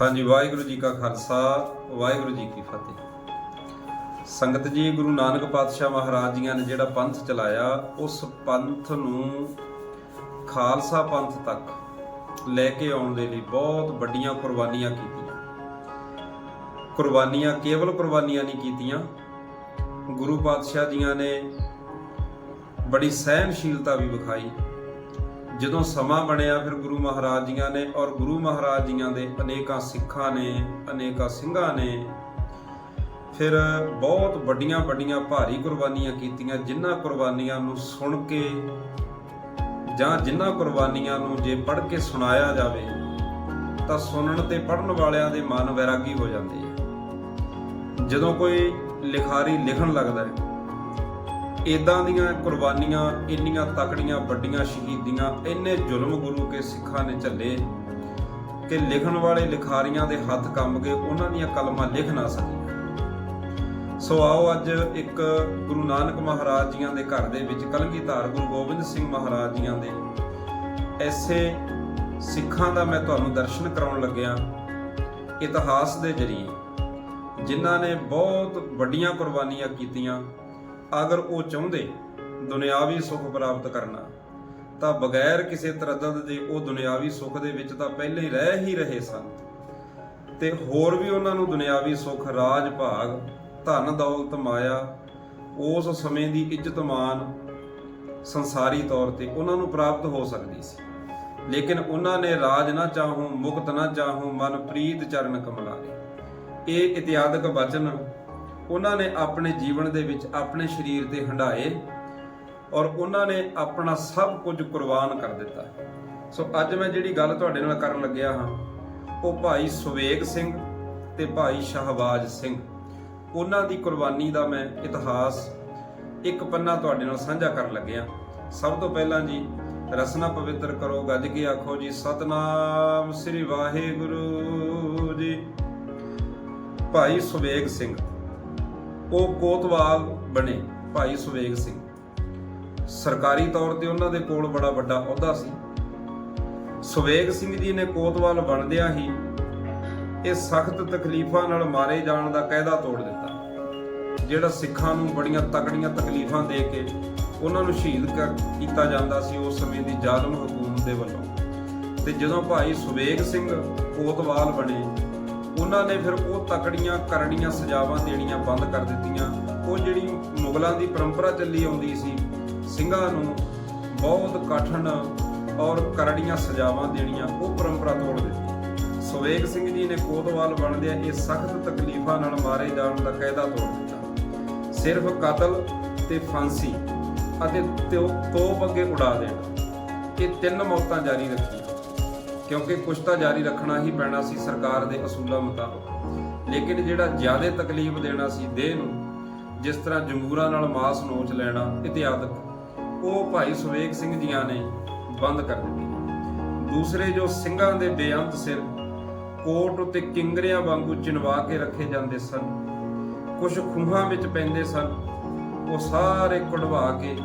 ਹਾਂਜੀ, ਵਾਹਿਗੁਰੂ ਜੀ ਕਾ ਖਾਲਸਾ, ਵਾਹਿਗੁਰੂ ਜੀ ਕੀ ਫਤਿਹ। ਸੰਗਤ ਜੀ, ਗੁਰੂ ਨਾਨਕ ਪਾਤਸ਼ਾਹ ਮਹਾਰਾਜ ਜੀਆਂ ਨੇ ਜਿਹੜਾ ਪੰਥ ਚਲਾਇਆ, ਉਸ ਪੰਥ ਨੂੰ ਖਾਲਸਾ ਪੰਥ ਤੱਕ ਲੈ ਕੇ ਆਉਣ ਦੇ ਲਈ ਬਹੁਤ ਵੱਡੀਆਂ ਕੁਰਬਾਨੀਆਂ ਕੀਤੀਆਂ। ਕੁਰਬਾਨੀਆਂ ਕੇਵਲ ਕੁਰਬਾਨੀਆਂ ਨਹੀਂ ਕੀਤੀਆਂ, ਗੁਰੂ ਪਾਤਸ਼ਾਹ ਜੀਆਂ ਨੇ ਬੜੀ ਸਹਿਨਸ਼ੀਲਤਾ ਵੀ ਵਿਖਾਈ। ਜਦੋਂ ਸਮਾਂ ਬਣਿਆ ਫਿਰ ਗੁਰੂ ਮਹਾਰਾਜ ਜੀਆਂ ਨੇ ਔਰ ਗੁਰੂ ਮਹਾਰਾਜ ਜੀਆਂ ਦੇ ਅਨੇਕਾਂ ਸਿੱਖਾਂ ਨੇ, ਅਨੇਕਾਂ ਸਿੰਘਾਂ ਨੇ, ਫਿਰ ਬਹੁਤ ਵੱਡੀਆਂ ਵੱਡੀਆਂ ਭਾਰੀ ਕੁਰਬਾਨੀਆਂ ਕੀਤੀਆਂ, ਜਿਨ੍ਹਾਂ ਕੁਰਬਾਨੀਆਂ ਨੂੰ ਸੁਣ ਕੇ ਜਾਂ ਜਿਨ੍ਹਾਂ ਕੁਰਬਾਨੀਆਂ ਨੂੰ ਜੇ ਪੜ੍ਹ ਕੇ ਸੁਣਾਇਆ ਜਾਵੇ, ਤਾਂ ਸੁਣਨ ਤੇ ਪੜ੍ਹਨ ਵਾਲਿਆਂ ਦੇ ਮਨ ਵੈਰਾਗੀ ਹੋ ਜਾਂਦੇ ਆ। ਜਦੋਂ ਕੋਈ ਲਿਖਾਰੀ ਲਿਖਣ ਲੱਗਦਾ ਹੈ ਇਦਾਂ ਦੀਆਂ ਕੁਰਬਾਨੀਆਂ, ਇੰਨੀਆਂ ਤਕੜੀਆਂ, ਵੱਡੀਆਂ ਸ਼ਹੀਦੀਆਂ, ਇੰਨੇ ਜ਼ੁਲਮ ਗੁਰੂ ਕੇ ਸਿੱਖਾਂ ਨੇ ਝੱਲੇ ਕਿ ਲਿਖਣ ਵਾਲੇ ਲਿਖਾਰੀਆਂ ਦੇ ਹੱਥ ਕੰਬ ਗਏ ਉਹਨਾਂ ਦੀਆਂ ਕਲਮਾਂ ਲਿਖ ਨਾ ਸਕੀਆਂ। ਸੋ ਆਓ ਅੱਜ ਇੱਕ ਗੁਰੂ ਨਾਨਕ ਮਹਾਰਾਜ ਜੀਆਂ ਦੇ ਘਰ ਦੇ ਵਿੱਚ ਕਲਗੀਧਰ ਗੁਰੂ ਗੋਬਿੰਦ ਸਿੰਘ ਮਹਾਰਾਜ ਜੀਆਂ ਦੇ ਐਸੇ ਸਿੱਖਾਂ ਦਾ ਮੈਂ ਤੁਹਾਨੂੰ ਦਰਸ਼ਨ ਕਰਾਉਣ ਲੱਗਿਆ ਇਤਿਹਾਸ ਦੇ ਜਰੀਏ, ਜਿਨ੍ਹਾਂ ਨੇ ਬਹੁਤ ਵੱਡੀਆਂ ਕੁਰਬਾਨੀਆਂ ਕੀਤੀਆਂ। ਅਗਰ ਉਹ ਚਾਹੁੰਦੇ ਦੁਨਿਆਵੀ ਸੁੱਖ ਪ੍ਰਾਪਤ ਕਰਨਾ, ਤਾਂ ਬਗੈਰ ਕਿਸੇ ਤਰੱਦਦ ਦੇ ਉਹ ਦੁਨਿਆਵੀ ਸੁੱਖ ਦੇ ਵਿੱਚ ਤਾਂ ਪਹਿਲੇ ਹੀ ਰਹਿ ਹੀ ਰਹੇ ਸਨ। ਤੇ ਹੋਰ ਵੀ ਉਹਨਾਂ ਨੂੰ ਦੁਨਿਆਵੀ ਸੁੱਖ, ਰਾਜ ਭਾਗ, ਧਨ, ਦੌਲਤ, ਮਾਇਆ, ਉਸ ਸਮੇਂ ਦੀ ਇੱਜ਼ਤ ਮਾਨ ਸੰਸਾਰੀ ਤੌਰ ਤੇ ਉਹਨਾਂ ਨੂੰ ਪ੍ਰਾਪਤ ਹੋ ਸਕਦੀ ਸੀ। ਲੇਕਿਨ ਉਹਨਾਂ ਨੇ ਰਾਜ ਨਾ ਚਾਹੂੰ, ਮੁਕਤ ਨਾ ਚਾਹੂੰ ਮਨ ਪ੍ਰੀਤ ਚਰਨ ਕਮਲਾਰੇ ਇਹ ਇਤਿਆਦਕ ਬਚਨ ਉਹਨਾਂ ਨੇ ਆਪਣੇ ਜੀਵਨ ਦੇ ਵਿੱਚ ਆਪਣੇ ਸਰੀਰ ਤੇ ਹੰਡਾਏ ਔਰ ਉਹਨਾਂ ਨੇ ਆਪਣਾ ਸਭ ਕੁਝ ਕੁਰਬਾਨ ਕਰ ਦਿੱਤਾ। ਸੋ ਅੱਜ ਮੈਂ ਜਿਹੜੀ ਗੱਲ ਤੁਹਾਡੇ ਨਾਲ ਕਰਨ ਲੱਗਿਆ ਹਾਂ, ਉਹ ਭਾਈ ਸੁਵੇਗ ਸਿੰਘ ਤੇ ਭਾਈ ਸ਼ਹਬਾਜ਼ ਸਿੰਘ। ਉਹਨਾਂ ਦੀ ਕੁਰਬਾਨੀ ਦਾ ਮੈਂ ਇਤਿਹਾਸ ਇੱਕ ਪੰਨਾ ਤੁਹਾਡੇ ਨਾਲ ਸਾਂਝਾ ਕਰਨ ਲੱਗਿਆ। ਸਭ ਤੋਂ ਪਹਿਲਾਂ ਜੀ, ਰਸਨਾ ਪਵਿੱਤਰ ਕਰੋ, ਗੱਜ ਕੇ ਆਖੋ ਜੀ, ਸਤਨਾਮ ਸ੍ਰੀ ਵਾਹਿਗੁਰੂ ਜੀ। ਭਾਈ ਸੁਵੇਗ ਸਿੰਘ। ਉਹ ਕੋਤਵਾਲ ਬਣੇ ਭਾਈ ਸੁਵੇਗ ਸਿੰਘ। ਸਰਕਾਰੀ ਤੌਰ ਤੇ ਉਹਨਾਂ ਦੇ ਕੋਲ ਬੜਾ ਵੱਡਾ ਅਹੁਦਾ ਸੀ। ਸੁਵੇਗ ਸਿੰਘ ਜੀ ਨੇ ਕੋਤਵਾਲ ਬਣਦਿਆਂ ਹੀ ਇਹ ਸਖਤ ਤਕਲੀਫਾਂ ਨਾਲ ਮਾਰੇ ਜਾਣ ਦਾ ਕਾਇਦਾ ਤੋੜ ਦਿੱਤਾ, ਜਿਹੜਾ ਸਿੱਖਾਂ ਨੂੰ ਬੜੀਆਂ ਤਕੜੀਆਂ ਤਕਲੀਫਾਂ ਦੇ ਕੇ ਉਹਨਾਂ ਨੂੰ ਸ਼ਹੀਦ ਕਰ ਕੀਤਾ ਜਾਂਦਾ ਸੀ ਉਸ ਸਮੇਂ ਦੀ ਜ਼ਾਲਮ ਹਕੂਮਤ ਦੇ ਵੱਲੋਂ। ਤੇ ਜਦੋਂ ਭਾਈ ਸੁਵੇਗ ਸਿੰਘ ਕੋਤਵਾਲ ਬਣੇ ਉਹਨਾਂ ਨੇ ਫਿਰ ਉਹ ਤਕੜੀਆਂ ਕਰੜੀਆਂ ਸਜ਼ਾਵਾਂ ਦੇਣੀਆਂ ਬੰਦ ਕਰ ਦਿੱਤੀਆਂ। ਉਹ ਜਿਹੜੀ ਮੁਗਲਾਂ ਦੀ ਪਰੰਪਰਾ ਚੱਲੀ ਆਉਂਦੀ ਸੀ, ਸਿੰਘਾਂ ਨੂੰ ਬਹੁਤ ਕਠਨ ਔਰ ਕਰੜੀਆਂ ਸਜ਼ਾਵਾਂ ਦੇਣੀਆਂ ਉਹ ਪਰੰਪਰਾ ਤੋੜ ਦਿੱਤੀ। ਸੁਵੇਗ ਸਿੰਘ ਜੀ ਨੇ ਕੋਤਵਾਲ ਬਣਦਿਆਂ ਇਹ ਸਖਤ ਤਕਲੀਫਾਂ ਨਾਲ ਮਾਰੇ ਜਾਣ ਦਾ ਕਾਇਦਾ ਤੋੜ ਦਿੱਤਾ। ਸਿਰਫ ਕਤਲ ਤੇ ਫਾਂਸੀ ਅਤੇ ਤਿਉ- ਤੋਪ ਅੱਗੇ ਉਡਾ ਦੇਣਾ। ਇਹ ਤਿੰਨ ਮੌਤਾਂ ਜਾਰੀ ਰੱਖੀਆਂ। ਕਿਉਂਕਿ ਕੁਛ ਤਾਂ ਜਾਰੀ ਰੱਖਣਾ ਹੀ ਪੈਣਾ ਸੀ ਸਰਕਾਰ ਦੇ ਅਸੂਲਾਂ ਮੁਤਾਬਕ। ਲੇਕਿਨ ਜਿਹੜਾ ਜ਼ਿਆਦਾ ਤਕਲੀਫ ਦੇਣਾ ਸੀ ਦੇਹ ਨੂੰ, ਜਿਸ ਤਰ੍ਹਾਂ ਜੰਗੂਰਾਂ ਨਾਲ ਮਾਸ ਨੋਚ ਲੈਣਾ ਇਤਿਆਦਕ ਉਹ ਭਾਈ ਸੁਵੇਗ ਸਿੰਘ ਜੀਆਂ ਨੇ ਬੰਦ ਕਰ ਦਿੱਤੀ। ਦੂਸਰੇ ਜੋ ਸਿੰਘਾਂ ਦੇ ਬੇਅੰਤ ਸਿਰ ਕੋਟ ਉਤੇ ਕਿੰਗਰਿਆਂ ਵਾਂਗੂ ਚਿਣਵਾ ਕੇ ਰੱਖੇ ਜਾਂਦੇ ਸਨ ਕੁਝ ਖੂਹਾਂ ਵਿੱਚ ਪੈਂਦੇ ਸਨ, ਉਹ ਸਾਰੇ ਕਢਵਾ ਕੇ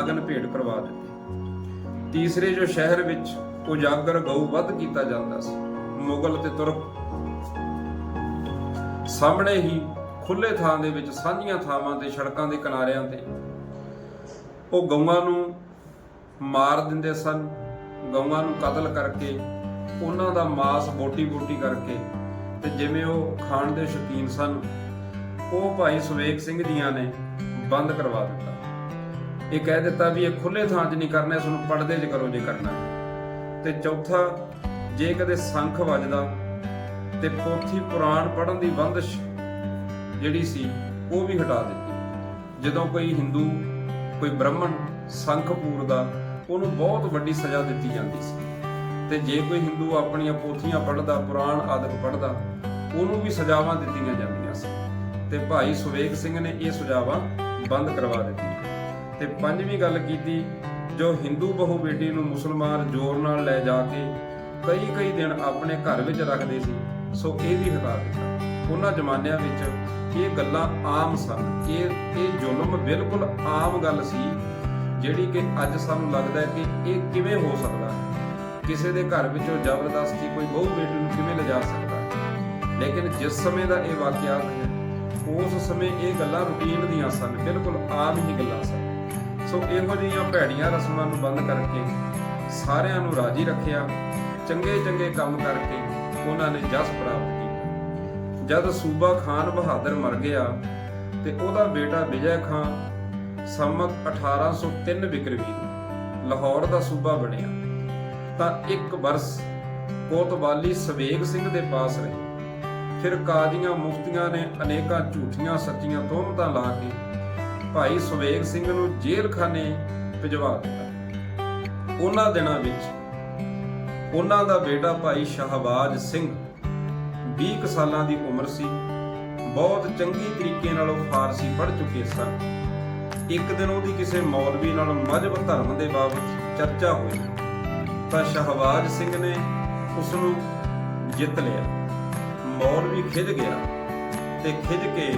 ਅਗਨ ਭੇਟ ਕਰਵਾ ਦਿੱਤੇ। ਤੀਸਰੇ ਜੋ ਸ਼ਹਿਰ ਵਿੱਚ ਉਜਾਗਰ ਗਊ ਵੱਧ ਕੀਤਾ ਜਾਂਦਾ ਸੀ। ਮੁਗਲ ਤੇ ਤੁਰਕ ਸਾਹਮਣੇ ਹੀ ਖੁੱਲੇ ਥਾਂ ਦੇ ਵਿੱਚ ਸਾਂਝੀਆਂ ਥਾਵਾਂ ਤੇ ਸੜਕਾਂ ਦੇ ਕਿਨਾਰਿਆਂ ਤੇ ਉਹ ਗਊਆਂ ਨੂੰ ਮਾਰ ਦਿੰਦੇ ਸਨ। ਗਊਆਂ ਨੂੰ ਕਤਲ ਕਰਕੇ ਉਹਨਾਂ ਦਾ ਮਾਸ ਬੋਟੀ-ਬੋਟੀ ਕਰਕੇ ਤੇ ਜਿਵੇਂ ਉਹ ਖਾਣ ਦੇ ਸ਼ੌਕੀਨ ਸਨ, ਉਹ ਭਾਈ ਸੁਵੇਗ ਸਿੰਘ ਜੀਆਂ ਨੇ ਬੰਦ ਕਰਵਾ ਦਿੱਤਾ। ਇਹ ਕਹਿ ਦਿੱਤਾ ਵੀ ਇਹ ਖੁੱਲੇ ਥਾਂ 'ਚ ਨਹੀਂ ਕਰਨਾ, ਇਸ ਨੂੰ ਪਰਦੇ 'ਚ ਕਰੋ ਜੇ ਕਰਨਾ। ਤੇ ਚੌਥਾ, ਜੇ ਕਦੇ ਸੰਖ ਵੱਜਦਾ ਤੇ ਪੋਥੀ ਪੁਰਾਣ ਪੜਨ ਦੀ ਬੰਦਸ਼ ਜਿਹੜੀ ਸੀ, ਉਹ ਵੀ ਹਟਾ ਦਿੱਤੀ। ਜਦੋਂ ਕੋਈ ਹਿੰਦੂ, ਕੋਈ ਬ੍ਰਾਹਮਣ ਸੰਖ ਪੂਰਦਾ, ਉਹਨੂੰ ਬਹੁਤ ਵੱਡੀ ਸਜ਼ਾ ਦਿੱਤੀ ਜਾਂਦੀ ਸੀ। ਤੇ ਜੇ ਕੋਈ ਹਿੰਦੂ ਆਪਣੀਆਂ ਪੋਥੀਆਂ ਪੜ੍ਹਦਾ, ਪੁਰਾਣ ਆਦਿਕ ਪੜ੍ਹਦਾ, ਉਹਨੂੰ ਵੀ ਸਜ਼ਾਵਾਂ ਦਿੱਤੀਆਂ ਜਾਂਦੀਆਂ ਸੀ। ਤੇ ਭਾਈ ਸੁਵੇਗ ਸਿੰਘ ਨੇ ਇਹ ਸਜ਼ਾਵਾਂ ਬੰਦ ਕਰਵਾ ਦਿੱਤੀਆਂ। ਤੇ ਪੰਜਵੀਂ ਗੱਲ ਕੀਤੀ ਜੋ ਹਿੰਦੂ ਬਹੁ ਬੇਟੀ ਨੂੰ ਮੁਸਲਮਾਨ ਜ਼ੋਰ ਨਾਲ ਲੈ ਜਾ ਕੇ ਕਈ ਕਈ ਦਿਨ ਆਪਣੇ ਘਰ ਵਿੱਚ ਰੱਖਦੇ ਸੀ, ਸੋ ਇਹ ਵੀ ਹਟਾ ਦਿੱਤਾ। ਉਹਨਾਂ ਜ਼ਮਾਨਿਆਂ ਵਿੱਚ ਇਹ ਗੱਲਾਂ ਆਮ ਸਨ। ਇਹ ਇਹ ਜ਼ੁਲਮ ਬਿਲਕੁਲ ਆਮ ਗੱਲ ਸੀ, ਜਿਹੜੀ ਕਿ ਅੱਜ ਸਾਨੂੰ ਲੱਗਦਾ ਹੈ ਕਿ ਇਹ ਕਿਵੇਂ ਹੋ ਸਕਦਾ ਕਿਸੇ ਦੇ ਘਰ ਵਿੱਚੋਂ ਜ਼ਬਰਦਸਤੀ ਕੋਈ ਬਹੁ ਬੇਟੀ ਨੂੰ ਕਿਵੇਂ ਲਿਜਾ ਸਕਦਾ ਲੇਕਿਨ ਜਿਸ ਸਮੇਂ ਦਾ ਇਹ ਵਾਕਿਆਤ ਹੈ, ਉਸ ਸਮੇਂ ਇਹ ਗੱਲਾਂ ਰੂਟੀਨ ਦੀਆਂ ਸਨ, ਬਿਲਕੁਲ ਆਮ ਹੀ ਗੱਲਾਂ ਸਨ। ਸੋ ਇਹੋ ਜਿਹੀਆਂ ਭੈੜੀਆਂ ਰਸਮਾਂ ਨੂੰ ਬੰਦ ਕਰਕੇ ਸਾਰਿਆਂ ਨੂੰ ਰਾਜੀ ਰੱਖਿਆ, ਚੰਗੇ ਚੰਗੇ ਕੰਮ ਕਰਕੇ ਉਹਨਾਂ ਨੇ ਜਸ ਪ੍ਰਾਪਤ ਕੀਤਾ। ਜਦ ਸੂਬਾ ਖਾਨ ਬਹਾਦਰ ਮਰ ਗਿਆ ਤੇ ਉਹਦਾ ਬੇਟਾ ਵਿਜੈ ਖਾਨ ਸੰਮਤ 1803 ਵਿਕਰਮੀ ਲਾਹੌਰ ਦਾ ਸੂਬਾ ਬਣਿਆ। ਤਾਂ ਇੱਕ ਬਰਸ ਕੋਤਵਾਲੀ ਸਵੇਗ ਸਿੰਘ ਦੇ ਪਾਸ ਰਹੇ। ਫਿਰ ਕਾਜ਼ੀਆਂ ਮੁਫਤੀਆਂ ਨੇ ਅਨੇਕਾਂ ਝੂਠੀਆਂ ਸੱਚੀਆਂ ਤੋਹਮਤਾਂ ਲਾ ਕੇ ਭਾਈ ਸਵੇਗ ਸਿੰਘ ਨੂੰ ਜੇਲ੍ਹ ਭਿਜਵਾ ਦਿੱਤਾ। ਉਹਨਾਂ ਦਿਨਾਂ ਵਿੱਚ ਉਹਨਾਂ ਦਾ ਬੇਟਾ ਭਾਈ ਸ਼ਹਬਾਜ਼ ਸਿੰਘ 20 ਸਾਲਾਂ ਦੀ ਉਮਰ ਸੀ। ਬਹੁਤ ਚੰਗੀ ਤਰੀਕੇ ਨਾਲ ਉਹ ਫਾਰਸੀ ਪੜ੍ਹ ਚੁੱਕੇ ਸਨ। ਇੱਕ ਦਿਨ ਉਹਦੀ ਕਿਸੇ ਮੌਲਵੀ ਨਾਲ ਮਜਬ ਧਰਮ ਦੇ ਬਾਬਤ ਚਰਚਾ ਹੋਈ ਤਾਂ ਸ਼ਹਬਾਜ਼ ਸਿੰਘ ਨੇ ਉਸ ਨੂੰ ਜਿੱਤ ਲਿਆ। ਮੌਲਵੀ ਖਿਝ ਗਿਆ ਤੇ ਖਿਝ ਕੇ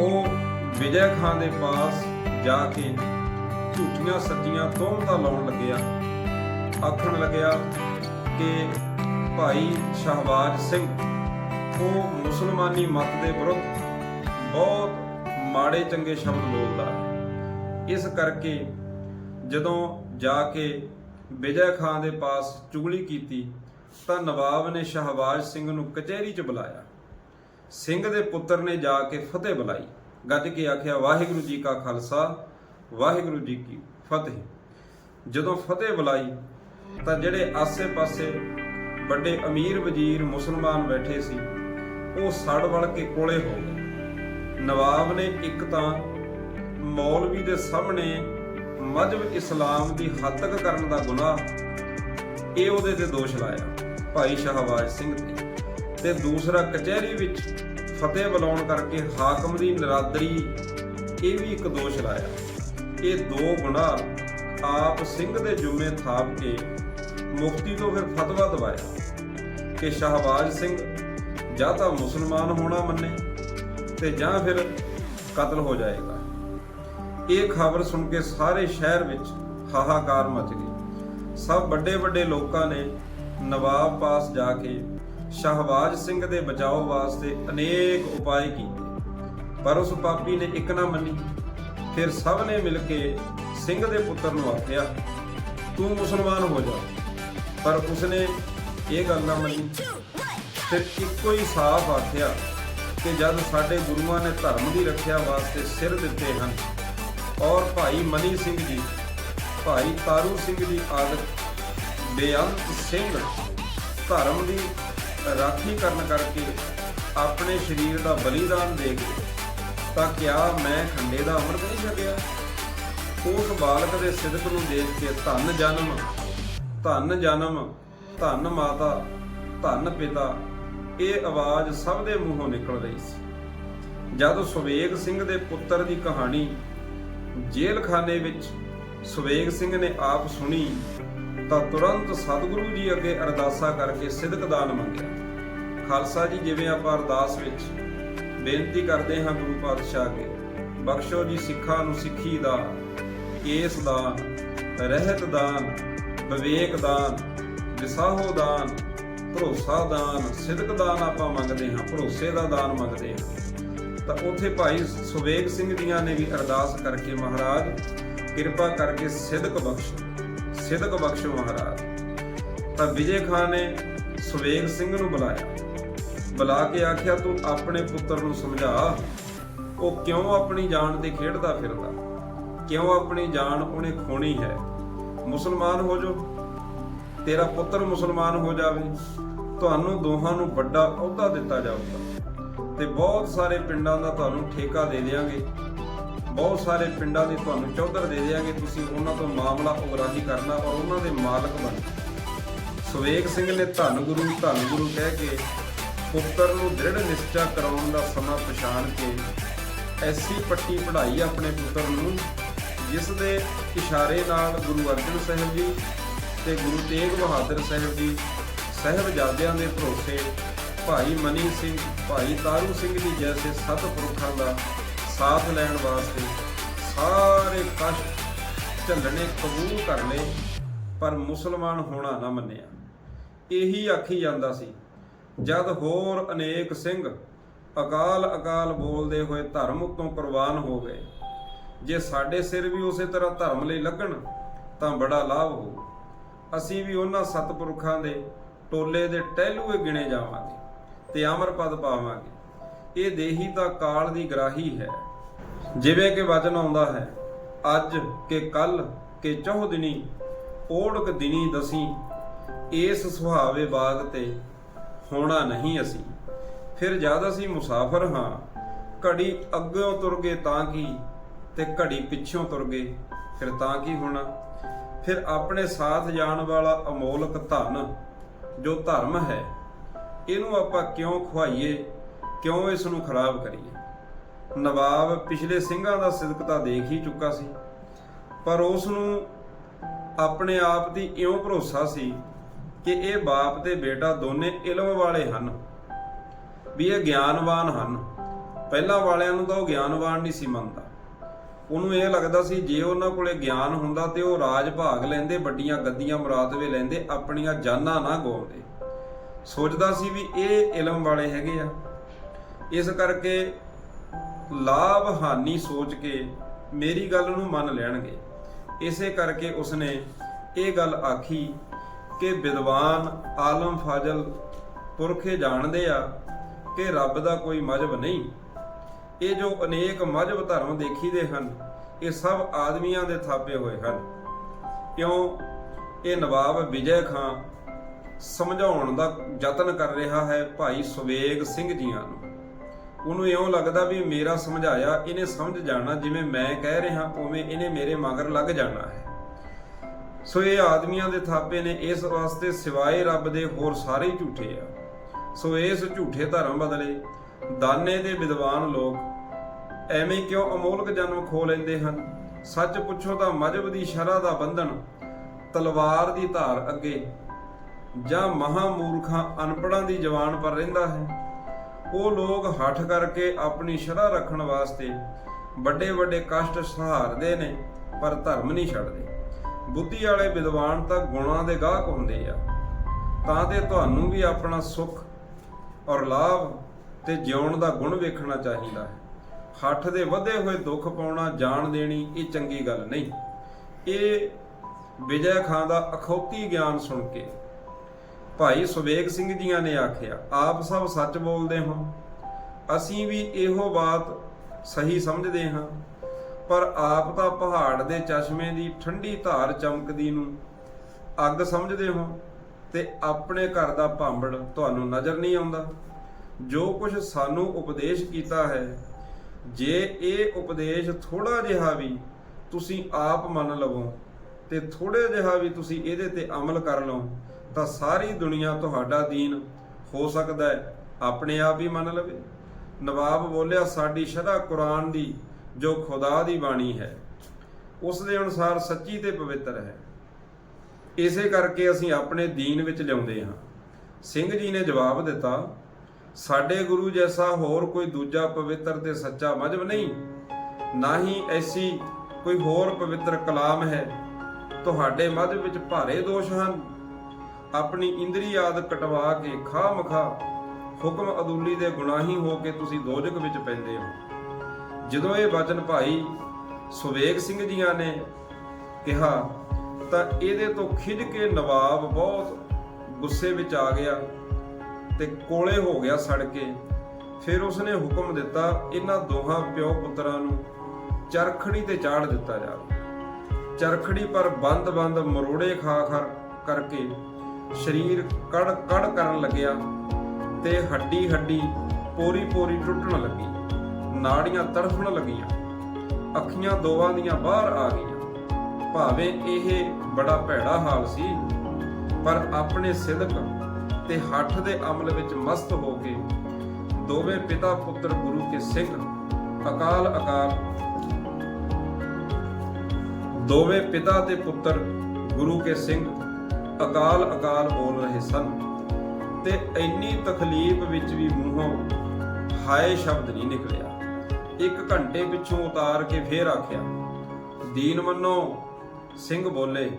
ਉਹ ਵਿਜੈ ਖਾਨ ਦੇ ਪਾਸ ਜਾ ਕੇ ਝੂਠੀਆਂ ਸੱਚੀਆਂ ਤੋਹਮਤਾਂ ਲਾਉਣ ਲੱਗਿਆ। ਆਖਣ ਲੱਗਿਆ ਕਿ ਭਾਈ ਸ਼ਹਬਾਜ਼ ਸਿੰਘ, ਉਹ ਮੁਸਲਮਾਨੀ ਮਤ ਦੇ ਵਿਰੁੱਧ ਬਹੁਤ ਮਾੜੇ ਚੰਗੇ ਸ਼ਬਦ ਬੋਲਦਾ ਹੈ। ਇਸ ਕਰਕੇ ਜਦੋਂ ਜਾ ਕੇ ਵਿਜੈ ਖਾਨ ਦੇ ਪਾਸ ਚੁਗਲੀ ਕੀਤੀ, ਤਾਂ ਨਵਾਬ ਨੇ ਸ਼ਹਬਾਜ਼ ਸਿੰਘ ਨੂੰ ਕਚਹਿਰੀ 'ਚ ਬੁਲਾਇਆ। ਸਿੰਘ ਦੇ ਪੁੱਤਰ ਨੇ ਜਾ ਕੇ ਫਤਿਹ ਬੁਲਾਈ। ਗੱਜ ਕੇ ਆਖਿਆ, ਵਾਹਿਗੁਰੂ ਜੀ ਕਾ ਖਾਲਸਾ, ਵਾਹਿਗੁਰੂ ਜੀ ਕੀ ਫਤਿਹ। ਜਦੋਂ ਫਤਿਹ ਬੁਲਾਈ, ਤਾਂ ਜਿਹੜੇ ਆਸੇ-ਪਾਸੇ ਵੱਡੇ ਅਮੀਰ ਵਜ਼ੀਰ ਮੁਸਲਮਾਨ ਬੈਠੇ ਸੀ, ਉਹ ਸੜ ਵਲ ਕੇ ਕੋਲੇ ਹੋ ਗਏ। ਨਵਾਬ ਨੇ ਇੱਕ ਤਾਂ ਮੌਲਵੀ ਦੇ ਸਾਹਮਣੇ ਮਜਬ ਇਸਲਾਮ ਦੀ ਹੱਤਕ ਕਰਨ ਦਾ ਗੁਨਾਹ, ਇਹ ਉਹਦੇ ਤੇ ਦੋਸ਼ ਲਾਇਆ, ਭਾਈ ਸ਼ਹਬਾਜ਼ ਸਿੰਘ ਤੇ। ਤੇ ਦੂਸਰਾ ਕਚਹਿਰੀ ਵਿੱਚ ਫਤਿਹ ਬੁਲਾਉਣ ਕਰਕੇ ਹਾਕਮ ਦੀ ਨਰਾਦਰੀ, ਇਹ ਵੀ ਇੱਕ ਦੋਸ਼ ਲਾਇਆ। ਇਹ ਦੋ ਗੁਨਾਹ ਆਪ ਸਿੰਘ ਦੇ ਜੁਮੇ ਥਾਪ ਕੇ ਮੁਫਤੀ ਤੋਂ ਫਿਰ ਫਤਵਾ ਦਵਾਇਆ ਕਿ ਸ਼ਹਬਾਜ਼ ਸਿੰਘ ਜਾਂ ਤਾਂ ਮੁਸਲਮਾਨ ਹੋਣਾ ਮੰਨੇ ਤੇ ਜਾਂ ਫਿਰ ਕਤਲ ਹੋ ਜਾਏਗਾ। ਇਹ ਖਬਰ ਸੁਣ ਕੇ ਸਾਰੇ ਸ਼ਹਿਰ ਵਿੱਚ ਹਾਹਾਕਾਰ ਮਚ ਗਈ। ਸਭ ਵੱਡੇ ਵੱਡੇ ਲੋਕਾਂ ਨੇ ਨਵਾਬ ਪਾਸ ਜਾ ਕੇ ਸ਼ਹਬਾਜ਼ ਸਿੰਘ ਦੇ ਬਚਾਓ ਵਾਸਤੇ ਅਨੇਕ ਉਪਾਅ ਕੀਤੇ। ਪਰ ਉਸ ਪਾਪੀ ਨੇ ਇੱਕ ਨਾ ਮੰਨੀ। ਫਿਰ ਸਭ ਨੇ ਮਿਲ ਕੇ ਸਿੰਘ ਦੇ ਪੁੱਤਰ ਨੂੰ ਆਖਿਆ, ਤੂੰ ਮੁਸਲਮਾਨ ਹੋ ਜਾ। ਪਰ ਉਸਨੇ ਇਹ ਗੱਲ ਨਾ ਮੰਨੀ। ਫਿਰ ਇੱਕੋ ਹੀ ਸਾਫ਼ ਆਖਿਆ ਕਿ ਜਦ ਸਾਡੇ ਗੁਰੂਆਂ ਨੇ ਧਰਮ ਦੀ ਰੱਖਿਆ ਵਾਸਤੇ ਸਿਰ ਦਿੱਤੇ ਹਨ ਔਰ ਭਾਈ ਮਨੀ ਸਿੰਘ ਜੀ, ਭਾਈ ਤਾਰੂ ਸਿੰਘ ਜੀ ਆਦਿ ਬੇਅੰਤ ਸਿੰਘ ਧਰਮ ਦੀ ਰਾਖੀ ਕਰਨ ਕਰਕੇ ਆਪਣੇ ਸਰੀਰ ਦਾ ਬਲੀਦਾਨ ਦੇ ਕੇ ਤਾਂ ਕਿਆ ਮੈਂ ਖੰਡੇ ਦਾ ਅੰਮ੍ਰਿਤ ਨਹੀਂ ਛਕਿਆ? ਉਸ ਬਾਲਕ ਦੇ ਸਿਦਕ ਨੂੰ ਦੇਖ ਕੇ ਧੰਨ ਜਨਮ ਧੰਨ ਜਨਮ, ਧੰਨ ਮਾਤਾ, ਧੰਨ ਪਿਤਾ, ਇਹ ਆਵਾਜ਼ ਸਭ ਦੇ ਮੂੰਹੋਂ ਨਿਕਲ ਰਹੀ ਸੀ। ਜਦ ਸੁਵੇਗ ਸਿੰਘ ਦੇ ਪੁੱਤਰ ਦੀ ਕਹਾਣੀ ਜੇਲਖਾਨੇ ਵਿੱਚ ਸੁਵੇਗ ਸਿੰਘ ਨੇ ਆਪ ਸੁਣੀ, ਤਾਂ ਤੁਰੰਤ ਸਤਿਗੁਰੂ ਜੀ ਅੱਗੇ ਅਰਦਾਸਾ ਕਰਕੇ ਸਿਦਕ ਦਾਨ ਮੰਗਿਆ। ਖਾਲਸਾ ਜੀ, ਜਿਵੇਂ ਆਪਾਂ ਅਰਦਾਸ ਵਿੱਚ ਬੇਨਤੀ ਕਰਦੇ ਹਾਂ ਗੁਰੂ ਪਾਤਸ਼ਾਹ ਅੱਗੇ, ਬਖਸ਼ੋ ਜੀ ਸਿੱਖਾਂ ਨੂੰ ਸਿੱਖੀ ਦਾ, ਕੇਸ ਦਾਨ, ਰਹਿਤ ਦਾਨ, ਵਿਵੇਕ ਦਾਨ, ਵਿਸਾਹੋ ਦਾਨ, ਭਰੋਸਾ ਦਾਨ, ਸਿਦਕ ਦਾਨ ਆਪਾਂ ਮੰਗਦੇ ਹਾਂ, ਭਰੋਸੇ ਦਾ ਦਾਨ ਮੰਗਦੇ ਹਾਂ। ਤਾਂ ਉੱਥੇ ਭਾਈ ਸੁਵੇਗ ਸਿੰਘ ਦੀਆਂ ਨੇ ਵੀ ਅਰਦਾਸ ਕਰਕੇ ਮਹਾਰਾਜ, ਕਿਰਪਾ ਕਰਕੇ ਸਿਦਕ ਬਖਸ਼ੋ ਸਿਦਕ ਬਖਸ਼ੋ ਮਹਾਰਾਜ। ਤਾਂ ਵਿਜੇ ਖਾਨ ਨੇ ਸੁਵੇਗ ਸਿੰਘ ਨੂੰ ਬੁਲਾਇਆ। ਬੁਲਾ ਕੇ ਆਖਿਆ, ਤੂੰ ਆਪਣੇ ਪੁੱਤਰ ਨੂੰ ਸਮਝਾ। ਉਹ ਕਿਉਂ ਆਪਣੀ ਜਾਨ ਤੇ ਖੇਡਦਾ ਫਿਰਦਾ? ਕਿਉਂ ਆਪਣੀ ਜਾਨ ਉਹਨੇ ਖੋਣੀ ਹੈ? ਮੁਸਲਮਾਨ ਹੋ ਜੋ ਤੇਰਾ ਪੁੱਤਰ ਮੁਸਲਮਾਨ ਹੋ ਜਾਵੇ। ਤੁਹਾਨੂੰ ਦੋਹਾਂ ਨੂੰ ਵੱਡਾ ਅਹੁਦਾ ਦਿੱਤਾ ਜਾਊਗਾ। ਤੇ ਬਹੁਤ ਸਾਰੇ ਪਿੰਡਾਂ ਦਾ ਤੁਹਾਨੂੰ ਠੇਕਾ ਦੇ ਦੇਵਾਂਗੇ ਬਹੁਤ ਸਾਰੇ ਪਿੰਡਾਂ ਦੀ ਤੁਹਾਨੂੰ ਚੌਧਰ ਦੇ ਦੇਵਾਂਗੇ ਤੁਸੀਂ ਉਹਨਾਂ ਤੋਂ ਮਾਮਲਾ ਉਗਰਾਹੀ ਕਰਨਾ ਔਰ ਉਹਨਾਂ ਦੇ ਮਾਲਕ ਬਣਨਾ। ਸੁਵੇਗ ਸਿੰਘ ਨੇ ਧੰਨ ਗੁਰੂ ਧੰਨ ਗੁਰੂ ਕਹਿ ਕੇ ਪੁੱਤਰ ਨੂੰ ਦ੍ਰਿੜ ਨਿਸ਼ਚਾ ਕਰਾਉਣ ਦਾ ਸਮਾਂ ਪਛਾਣ ਕੇ ਐਸੀ ਪੱਟੀ ਪੜ੍ਹਾਈ ਆਪਣੇ ਪੁੱਤਰ ਨੂੰ, ਜਿਸ ਦੇ ਇਸ਼ਾਰੇ ਨਾਲ ਗੁਰੂ ਅਰਜਨ ਸਾਹਿਬ ਜੀ ਤੇ ਗੁਰੂ ਤੇਗ ਬਹਾਦਰ ਸਾਹਿਬ ਜੀ, ਸਾਹਿਬਜ਼ਾਦਿਆਂ ਦੇ ਭਰੋਸੇ ਭਾਈ ਮਨੀ ਸਿੰਘ, ਭਾਈ ਤਾਰੂ ਸਿੰਘ ਜੀ ਜੈਸੇ ਸਤ ਪੁਰਖਾਂ ਦਾ ਸਾਥ ਲੈਣ ਵਾਸਤੇ ਸਾਰੇ ਕਸ਼ਟ ਝੱਲਣੇ ਕਬੂਲ ਕਰ ਲਏ, ਪਰ ਮੁਸਲਮਾਨ ਹੋਣਾ ਨਾ ਮੰਨਿਆ। ਇਹੀ ਆਖੀ ਜਾਂਦਾ ਸੀ ਜਦ ਹੋਰ ਅਨੇਕ ਸਿੰਘ ਅਕਾਲ ਅਕਾਲ ਬੋਲਦੇ ਹੋਏ ਧਰਮ ਉਤੋਂ ਕੁਰਬਾਨ ਹੋ ਗਏ। ਜੇ ਸਾਡੇ ਸਿਰ ਵੀ ਉਸੇ ਤਰ੍ਹਾਂ ਧਰਮ ਲਈ ਲੱਗਣ, ਤਾਂ ਬੜਾ ਲਾਭ ਹੋਊ। ਅਸੀਂ ਵੀ ਉਹਨਾਂ ਸਤਿਪੁਰਖਾਂ ਦੇ ਟੋਲੇ ਦੇ ਟਹਿਲੂਏ ਗਿਣੇ ਜਾਵਾਂਗੇ ਤੇ ਅਮਰ ਪਦ ਪਾਵਾਂਗੇ। ਇਹ ਦੇਹੀ ਤਾਂ ਕਾਲ ਦੀ ਗਰਾਹੀ ਹੈ। ਜਿਵੇਂ ਕਿ ਵਚਨ ਆਉਂਦਾ ਹੈ, ਅੱਜ ਕਿ ਕੱਲ ਕਿ ਚਹੁ ਦਿਨੀ, ਓੜਕ ਦਿਨੀ ਦਸੀ, ਇਸ ਸੁਹਾਵੇ ਬਾਗ ਤੇ ਹੋਣਾ ਨਹੀਂ ਅਸੀਂ। ਫਿਰ ਜਦ ਅਸੀਂ ਮੁਸਾਫਰ ਹਾਂ, ਘੜੀ ਅੱਗੋਂ ਤੁਰ ਗਏ ਤਾਂ ਕੀ, ਤੇ ਘੜੀ ਪਿੱਛੋਂ ਤੁਰ ਗਏ, ਫਿਰ ਤਾਂ ਕੀ ਹੋਣਾ? ਫਿਰ ਆਪਣੇ ਸਾਥ ਜਾਣ ਵਾਲਾ ਅਮੋਲਕ ਧਨ, ਜੋ ਧਰਮ ਹੈ, ਇਹਨੂੰ ਆਪਾਂ ਕਿਉਂ ਖੁਆਈਏ, ਕਿਉਂ ਇਸ ਨੂੰ ਖਰਾਬ ਕਰੀਏ? ਨਵਾਬ ਪਿਛਲੇ ਸਿੰਘਾਂ ਦਾ ਸਿਦਕ ਤਾਂ ਦੇਖ ਹੀ ਚੁੱਕਾ ਸੀ, ਪਰ ਉਸ ਨੂੰ ਆਪਣੇ ਆਪ ਦੀ ਇਉਂ ਭਰੋਸਾ ਸੀ ਕਿ ਇਹ ਬਾਪ ਤੇ ਬੇਟਾ ਦੋਨੇ ਇਲਮ ਵਾਲੇ ਹਨ, ਵੀ ਇਹ ਗਿਆਨਵਾਨ ਹਨ। ਪਹਿਲਾਂ ਵਾਲਿਆਂ ਨੂੰ ਤਾਂ ਉਹ ਗਿਆਨਵਾਨ ਨਹੀਂ ਸੀ ਮੰਨਦਾ। ਉਹਨੂੰ ਇਹ ਲੱਗਦਾ ਸੀ ਜੇ ਉਹਨਾਂ ਕੋਲੇ ਗਿਆਨ ਹੁੰਦਾ ਤੇ ਉਹ ਰਾਜ ਭਾਗ ਲੈਂਦੇ, ਵੱਡੀਆਂ ਗੱਦੀਆਂ ਮੁਰਾਦਵੇ ਲੈਂਦੇ, ਆਪਣੀਆਂ ਜਾਨਾਂ ਨਾ ਗਵਾਉਂਦੇ। ਸੋਚਦਾ ਸੀ ਵੀ ਇਹ ਇਲਮ ਵਾਲੇ ਹੈਗੇ ਆ। ਇਸ ਕਰਕੇ ਲਾਭ ਹਾਨੀ ਸੋਚ ਕੇ ਮੇਰੀ ਗੱਲ ਨੂੰ ਮੰਨ ਲੈਣਗੇ। ਇਸੇ ਕਰਕੇ ਉਸਨੇ ਇਹ ਗੱਲ ਆਖੀ ਕਿ ਵਿਦਵਾਨ ਆਲਮ ਫਾਜ਼ਲ ਪੁਰਖੇ ਜਾਣਦੇ ਆ ਕਿ ਰੱਬ ਦਾ ਕੋਈ ਮਜਬ ਨਹੀਂ। ਇਹ ਜੋ ਅਨੇਕ ਮਜਬ ਧਰਮ ਦੇਖੀਦੇ ਹਨ, ਇਹ ਸਭ ਆਦਮੀਆਂ ਦੇ ਥਾਪੇ ਹੋਏ ਹਨ। ਕਿਉਂ? ਇਹ ਨਵਾਬ ਵਿਜੇ ਖਾਂ ਸਮਝਾਉਣ ਦਾ ਯਤਨ ਕਰ ਰਿਹਾ ਹੈ ਭਾਈ ਸੁਵੇਗ ਸਿੰਘ ਜੀਆਂ ਨੂੰ। ਉਹਨੂੰ ਇਉਂ ਲੱਗਦਾ ਵੀ ਮੇਰਾ ਸਮਝਾਇਆ ਇਹਨੇ ਸਮਝ ਜਾਣਾ ਜਿਵੇਂ ਮੈਂ ਕਹਿ ਰਿਹਾ, ਉਵੇਂ ਇਹਨੇ ਮੇਰੇ ਮਗਰ ਲੱਗ ਜਾਣਾ ਹੈ। ਸੋ ਇਹ ਆਦਮੀਆਂ ਦੇ ਥਾਪੇ ਨੇ, ਇਸ ਵਾਸਤੇ ਸਿਵਾਏ ਰੱਬ ਦੇ ਹੋਰ ਸਾਰੇ ਹੀ ਝੂਠੇ ਆ। ਸੋ ਇਸ ਝੂਠੇ ਧਰਮ ਬਦਲੇ ਦਾਨੇ ਦੇ ਵਿਦਵਾਨ ਲੋਕ ਐਵੇਂ ਕਿਉਂ ਅਮੋਲਕ ਜਨਮ ਖੋ ਲੈਂਦੇ ਹਨ? ਸੱਚ ਪੁੱਛੋ ਤਾਂ ਮਜਬ ਦੀ ਸ਼ਰਾ ਦਾ ਬੰਧਨ ਤਲਵਾਰ ਦੀ ਧਾਰ ਅੱਗੇ। ਜਾਂ ਮਹਾ ਮੂਰਖਾਂ ਅਨਪੜਾਂ ਦੀ ਜਵਾਨ ਪਰ ਰਹਿੰਦਾ ਹੈ? ਉਹ ਲੋਕ ਹੱਠ ਕਰਕੇ ਆਪਣੀ ਸ਼ਰਾ ਰੱਖਣ ਵਾਸਤੇ ਵੱਡੇ ਵੱਡੇ ਕਸ਼ਟ ਸਹਾਰਦੇ ਨੇ, ਪਰ ਧਰਮ ਨਹੀਂ ਛੱਡਦੇ। ਬੁੱਧੀ ਵਾਲੇ ਵਿਦਵਾਨ ਤਾਂ ਗੁਣਾਂ ਦੇ ਗਾਹਕ ਹੁੰਦੇ ਆ। ਤਾਂ ਤੇ ਤੁਹਾਨੂੰ ਵੀ ਆਪਣਾ ਸੁੱਖ ਔਰ ਲਾਭ ਤੇ ਜਿਉਣ ਦਾ ਗੁਣ ਵੇਖਣਾ ਚਾਹੀਦਾ ਹੈ। ਹੱਠ ਦੇ ਵਧੇ ਹੋਏ ਦੁੱਖ ਪਾਉਣਾ, ਜਾਣ ਦੇਣੀ, ਇਹ ਚੰਗੀ ਗੱਲ ਨਹੀਂ। ਇਹ ਵਿਜੈ ਖਾਂ ਦਾ ਅਖੌਤੀ ਗਿਆਨ ਸੁਣ ਕੇ ਭਾਈ ਸੁਵੇਗ ਸਿੰਘ ਜੀਆਂ ਨੇ ਆਖਿਆ, ਆਪ ਸਭ ਸੱਚ ਬੋਲਦੇ ਹੋ। ਅਸੀਂ ਵੀ ਇਹੋ ਬਾਤ ਸਹੀ ਸਮਝਦੇ ਹਾਂ। ਪਰ ਆਪ ਤਾਂ ਪਹਾੜ ਦੇ ਚਸ਼ਮੇ ਦੀ ਠੰਡੀ ਧਾਰ ਚਮਕਦੀ ਨੂੰ। ਅੱਗ ਸਮਝਦੇ ਹੋ ਤੇ ਆਪਣੇ ਘਰ ਦਾ ਭਾਂਬੜ ਤੁਹਾਨੂੰ ਨਜ਼ਰ ਨਹੀਂ ਆਉਂਦਾ। ਜੋ ਕੁਝ ਸਾਨੂੰ ਉਪਦੇਸ਼ ਕੀਤਾ ਹੈ, ਜੇ ਇਹ ਉਪਦੇਸ਼ ਥੋੜਾ ਜਿਹਾ ਵੀ ਤੁਸੀਂ ਆਪ ਮੰਨ ਲਵੋ ਤੇ ਥੋੜੇ ਜਿਹਾ ਵੀ ਤੁਸੀਂ ਇਹਦੇ ਤੇ ਅਮਲ ਕਰ ਲਓ, ਤਾਂ ਸਾਰੀ ਦੁਨੀਆ ਤੁਹਾਡਾ ਦੀਨ ਹੋ ਸਕਦਾ ਹੈ। ਆਪਣੇ ਆਪ ਹੀ ਮੰਨ ਲਵੇ। ਨਵਾਬ ਬੋਲਿਆ, ਸਾਡੀ ਸ਼ਰਧਾ ਕੁਰਾਨ ਦੀ ਜੋ ਖੁਦਾ ਦੀ ਬਾਣੀ ਹੈ, ਉਸ ਦੇ ਅਨੁਸਾਰ ਸੱਚੀ ਤੇ ਪਵਿੱਤਰ ਹੈ। ਇਸੇ ਕਰਕੇ ਅਸੀਂ ਆਪਣੇ ਦੀਨ ਵਿੱਚ ਲਿਆਉਂਦੇ ਹਾਂ। ਸਿੰਘ ਜੀ ਨੇ ਜਵਾਬ ਦਿੱਤਾ, ਸਾਡੇ ਗੁਰੂ ਜੈਸਾ ਹੋਰ ਕੋਈ ਦੂਜਾ ਪਵਿੱਤਰ ਤੇ ਸੱਚਾ ਮਜਬ ਨਹੀਂ। ਨਾ ਹੀ ਐਸੀ ਕੋਈ ਹੋਰ ਪਵਿੱਤਰ ਕਲਾਮ ਹੈ। ਤੁਹਾਡੇ ਮਜਬ ਵਿੱਚ ਭਾਰੇ ਦੋਸ਼ ਹਨ। ਆਪਣੀ ਇੰਦਰੀ ਆਦ ਕਟਵਾ ਕੇ ਖਾ ਮਖਾ ਹੁਕਮ ਅਦੂਲੀ ਦੇ ਗੁਨਾਹੀ ਹੋ ਕੇ ਤੁਸੀਂ ਦੋਜਕ ਵਿੱਚ ਪੈਂਦੇ ਹੋ। ਜਦੋਂ ਇਹ ਵਚਨ ਭਾਈ ਸੁਵੇਗ ਸਿੰਘ ਜੀਆਂ ਨੇ ਕਿਹਾ, ਤਾਂ ਇਹਦੇ ਤੋਂ ਖਿਜ ਕੇ ਨਵਾਬ ਬਹੁਤ ਗੁੱਸੇ ਵਿੱਚ ਆ ਗਿਆ ਤੇ ਕੋਲੇ ਹੋ ਗਿਆ ਸੜ ਕੇ। ਫਿਰ ਉਸਨੇ ਹੁਕਮ ਦਿੱਤਾ, ਇਹਨਾਂ ਦੋਹਾਂ ਪਿਓ ਪੁੱਤਰਾਂ ਨੂੰ ਚਰਖੜੀ ਤੇ ਚਾੜ ਦਿੱਤਾ ਜਾਵੇ। ਚਰਖੜੀ ਪਰ ਬੰਦ-ਬੰਦ ਮਰੋੜੇ ਖਾ ਖਰ ਕਰਕੇ ਸਰੀਰ ਕੜ ਕੜ ਕਰਨ ਲੱਗਿਆ ਤੇ ਹੱਡੀ ਹੱਡੀ ਪੋਰੀ ਪੋਰੀ ਟੁੱਟਣ ਲੱਗੀ। ਨਾੜੀਆਂ ਤੜਫਣ ਲੱਗੀਆਂ। ਅੱਖੀਆਂ ਦੋਵਾਂ ਦੀਆਂ ਬਾਹਰ ਆ ਗਈਆਂ। ਭਾਵੇਂ ਇਹ ਬੜਾ ਭੈੜਾ ਹਾਲ ਸੀ, ਪਰ ਆਪਣੇ ਸਿਦਕ ਤੇ ਹੱਠ ਦੇ ਅਮਲ ਵਿੱਚ ਮਸਤ ਹੋ ਕੇ ਦੋਵੇਂ ਪਿਤਾ ਪੁੱਤਰ ਗੁਰੂ ਕੇ ਸਿੰਘ ਅਕਾਲ ਅਕਾਲ ਦੋਵੇਂ ਪਿਤਾ ਤੇ ਪੁੱਤਰ ਗੁਰੂ ਕੇ ਸਿੰਘ ਅਕਾਲ ਅਕਾਲ ਬੋਲ ਰਹੇ ਸਨ। ਤੇ ਇੰਨੀ ਤਕਲੀਫ ਵਿੱਚ ਵੀ ਮੂੰਹੋਂ ਹਾਏ ਸ਼ਬਦ ਨਹੀਂ ਨਿਕਲਿਆ। ਇੱਕ ਘੰਟੇ ਪਿੱਛੋਂ ਉਤਾਰ ਕੇ ਫੇਰ ਆਖਿਆ, ਦੀਨ ਮੰਨੋ, ਸਿੰਘ ਬੋਲੇ,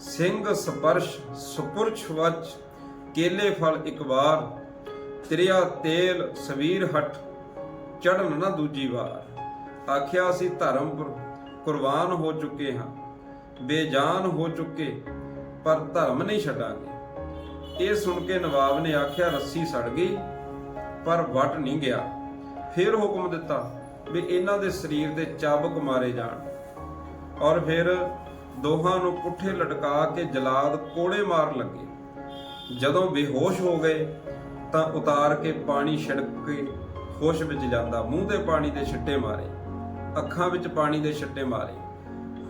ਸਿੰਘ ਸਪਰਸ਼ ਸੁਪੁਰਛ ਵਚ ਕੇਲੇ ਫਲ ਇੱਕ ਵਾਰ, ਤੇਰਿਆ ਤੇਲ ਸਵੀਰ ਹਟ ਚੜਨ ਨਾ ਦੂਜੀ ਵਾਰ। ਆਖਿਆ ਅਸੀਂ ਧਰਮ ਕੁਰਬਾਨ ਹੋ ਚੁੱਕੇ ਹਾਂ, ਬੇਜਾਨ ਹੋ ਚੁੱਕੇ, ਪਰ ਧਰਮ ਨਹੀਂ ਛੱਡਾਂਗੇ। ਇਹ ਸੁਣ ਕੇ ਨਵਾਬ ਨੇ ਆਖਿਆ, ਰੱਸੀ ਸੜ ਗਈ, ਪਰ ਵਟ ਨਹੀਂ ਗਿਆ। ਫਿਰ ਹੁਕਮ ਦਿੱਤਾ ਵੀ ਇਹਨਾਂ ਦੇ ਸਰੀਰ ਦੇ ਚਾਬਕ ਮਾਰੇ ਜਾਣ। ਔਰ ਫਿਰ ਦੋਹਾਂ ਨੂੰ ਪੁੱਠੇ ਲਟਕਾ ਕੇ ਜਲਾਦ ਕੋੜੇ ਮਾਰ ਲੱਗੇ। ਜਦੋਂ ਬੇਹੋਸ਼ ਹੋ ਗਏ, ਤਾਂ ਉਤਾਰ ਕੇ ਪਾਣੀ ਛਿੜਕ ਕੇ ਹੋਸ਼ ਵਿੱਚ ਜਾਂਦਾ ਮੂੰਹ ਤੇ ਪਾਣੀ ਦੇ ਛਿੱਟੇ ਮਾਰੇ, ਅੱਖਾਂ ਵਿੱਚ ਪਾਣੀ ਦੇ ਛਿੱਟੇ ਮਾਰੇ,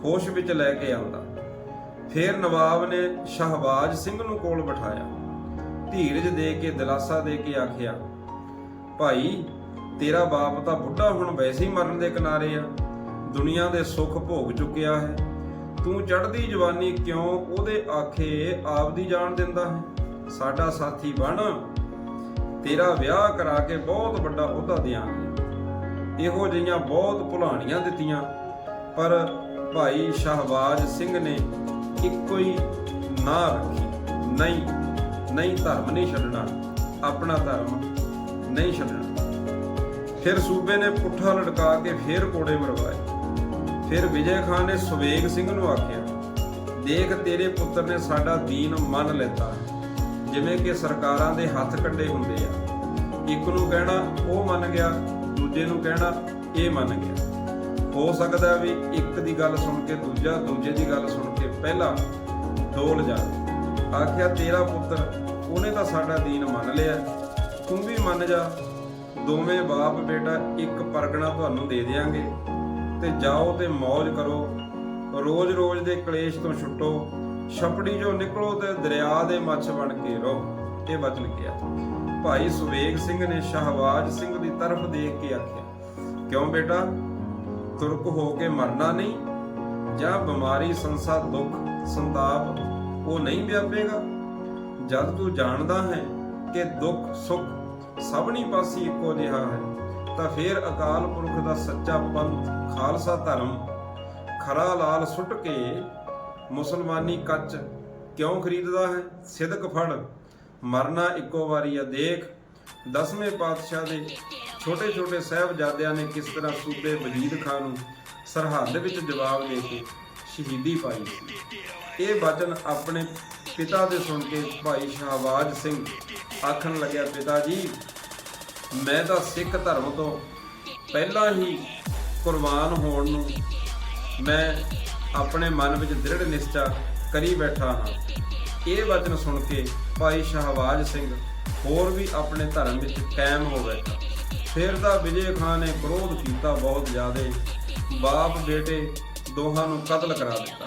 ਹੋਸ਼ ਵਿੱਚ ਲੈ ਕੇ ਆਉਂਦਾ। ਫਿਰ ਨਵਾਬ ਨੇ ਸ਼ਹਬਾਜ਼ ਸਿੰਘ ਨੂੰ ਕੋਲ ਬਿਠਾਇਆ। ਧੀਰਜ ਦੇ ਕੇ, ਦਿਲਾਸਾ ਦੇ ਕੇ ਆਖਿਆ, ਭਾਈ ਤੇਰਾ ਬਾਪ ਤਾਂ ਬੁੱਢਾ ਹੁਣ ਵੈਸੇ ਹੀ ਮਰਨ ਦੇ ਕਿਨਾਰੇ ਆ। ਦੁਨੀਆ ਦੇ ਸੁੱਖ ਭੋਗ ਚੁੱਕਿਆ ਹੈ। ਤੂੰ ਚੜ੍ਹਦੀ ਜਵਾਨੀ ਕਿਉਂ ਉਹਦੇ ਆਖੇ ਆਪ ਦੀ ਜਾਨ ਦਿੰਦਾ ਹੈ? ਸਾਡਾ ਸਾਥੀ ਬਣ। ਤੇਰਾ ਵਿਆਹ ਕਰਾ ਕੇ ਬਹੁਤ ਵੱਡਾ ਅਹੁਦਾ ਦਿਆਂਗੇ ਇਹੋ ਜਿਹੀਆਂ ਬਹੁਤ ਭੁਲਾਣੀਆਂ ਦਿੱਤੀਆਂ। ਪਰ ਭਾਈ ਸ਼ਹਬਾਜ਼ ਸਿੰਘ ਨੇ ਇੱਕੋ ਹੀ ਨਾ ਰੱਖੀ। ਨਹੀਂ ਨਹੀਂ ਧਰਮ ਨਹੀਂ ਛੱਡਣਾ। ਆਪਣਾ ਧਰਮ ਨਹੀਂ ਛੱਡਣਾ। ਫਿਰ ਸੂਬੇ ਨੇ ਪੁੱਠਾ ਲਟਕਾ ਕੇ ਫੇਰ ਕੋੜੇ ਮਰਵਾਏ। ਫਿਰ ਵਿਜੇ ਖਾਨ ਨੇ ਸੁਵੇਗ ਸਿੰਘ ਨੂੰ ਆਖਿਆ, ਦੇਖ ਤੇਰੇ ਪੁੱਤਰ ਨੇ ਸਾਡਾ ਦੀਨ ਮੰਨ ਲੈਤਾ। ਜਿਵੇਂ ਕਿ ਸਰਕਾਰਾਂ ਦੇ ਹੱਥ ਕੱਢੇ ਹੁੰਦੇ ਆ। ਇੱਕ ਨੂੰ ਕਹਿਣਾ, ਉਹ ਮੰਨ ਗਿਆ, ਦੂਜੇ ਨੂੰ ਕਹਿਣਾ, ਇਹ ਮੰਨ ਗਿਆ। ਹੋ ਸਕਦਾ ਵੀ ਇੱਕ ਦੀ ਗੱਲ ਸੁਣ ਕੇ ਦੂਜਾ, ਦੂਜੇ ਦੀ ਗੱਲ ਸੁਣ ਕੇ ਪਹਿਲਾ ਡੋਲ ਜਾਵੇ ਆਖਿਆ, ਤੇਰਾ ਪੁੱਤਰ, ਉਹਨੇ ਤਾਂ ਸਾਡਾ ਦੀਨ ਮੰਨ ਲਿਆ। ਤੂੰ ਵੀ ਮੰਨ ਜਾ ਦੋਵੇਂ ਬਾਪ ਬੇਟਾ ਇੱਕ ਪਰਗਣਾ ਤੁਹਾਨੂੰ ਦੇ ਦੇਾਂਗੇ ਤੇ ਜਾਓ ਤੇ ਮौज ਕਰੋ। ਰੋਜ਼-ਰੋਜ਼ ਦੇ ਕਲੇਸ਼ ਤੋਂ ਛੁੱਟੋ। ਛਪੜੀ ਜੋ ਨਿਕਲੋ ਤੇ ਦਰਿਆ ਦੇ ਮੱਛ ਬਣ ਕੇ ਰਹੋ। ਇਹ ਵਚਨ ਕਿਹਾ। ਭਾਈ ਸੁਵੇਗ ਸਿੰਘ ਨੇ ਸ਼ਹਬਾਜ਼ ਸਿੰਘ ਦੀ ਤਰਫ ਦੇਖ ਕੇ ਆਖਿਆ, ਕਿਉਂ ਬੇਟਾ? ਤੁਰਕ ਹੋ ਕੇ ਮਰਨਾ ਨਹੀਂ? ਜਾਂ ਬਿਮਾਰੀ ਸੰਸਾ ਦੁੱਖ, ਸੰਤਾਪ, ਉਹ ਨਹੀਂ ਵਿਆਪੇਗਾ? ਜਦ ਤੂੰ ਜਾਣਦਾ ਹੈ ਕਿ ਦੁੱਖ, ਸੁੱਖ ਸਭਨੀ ਪਾਸੇ ਇੱਕੋ ਜਿਹਾ ਹੈ, ਤਾਂ ਫਿਰ ਅਕਾਲ ਪੁਰਖ ਦਾ ਸੱਚਾ ਪੰਥ ਖਾਲਸਾ ਧਰਮ, ਖਰਾ ਲਾਲ ਸੁੱਟ ਕੇ ਮੁਸਲਮਾਨੀ ਕੱਚ ਕਿਉਂ ਖਰੀਦਦਾ ਹੈ? ਸਿਦਕ ਫੜ, ਮਰਨਾ ਇੱਕੋ ਵਾਰੀ ਆ ਦੇਖ। ਦਸਵੇਂ ਪਾਤਸ਼ਾਹ ਦੇ ਛੋਟੇ ਛੋਟੇ ਸਹਿਬਜ਼ਾਦਿਆਂ ਨੇ ਕਿਸ ਤਰ੍ਹਾਂ ਸੂਬੇ ਵਜੀਦ ਖਾਨ ਨੂੰ ਸਰਹੱਦ ਵਿੱਚ ਜਵਾਬ ਦੇ ਕੇ ਸ਼ਹੀਦੀ ਪਾਈ। ਇਹ ਵਚਨ ਆਪਣੇ ਪਿਤਾ ਦੇ ਸੁਣ ਕੇ ਭਾਈ ਸ਼ਹਬਾਜ਼ ਸਿੰਘ ਆਖਣ ਲੱਗਿਆ, ਪਿਤਾ ਜੀ ਮੈਂ ਤਾਂ ਸਿੱਖ ਧਰਮ ਤੋਂ ਪਹਿਲਾਂ ਹੀ ਕੁਰਬਾਨ ਹੋਣ ਨੂੰ ਮੈਂ ਆਪਣੇ ਮਨ ਵਿੱਚ ਦ੍ਰਿੜ ਨਿਸ਼ਚਾ ਕਰੀ ਬੈਠਾ ਹਾਂ। ਇਹ ਵਚਨ ਸੁਣ ਕੇ ਭਾਈ ਸ਼ਹਬਾਜ਼ ਸਿੰਘ ਹੋਰ ਵੀ ਆਪਣੇ ਧਰਮ ਵਿੱਚ ਕਾਇਮ ਹੋ ਬੈਠਾ ਫਿਰ ਤਾਂ ਵਿਜੇ ਖਾਨ ਨੇ ਵਿਰੋਧ ਕੀਤਾ ਬਹੁਤ ਜ਼ਿਆਦਾ। ਬਾਪ ਬੇਟੇ ਦੋਹਾਂ ਨੂੰ ਕਤਲ ਕਰਾ ਦਿੱਤਾ।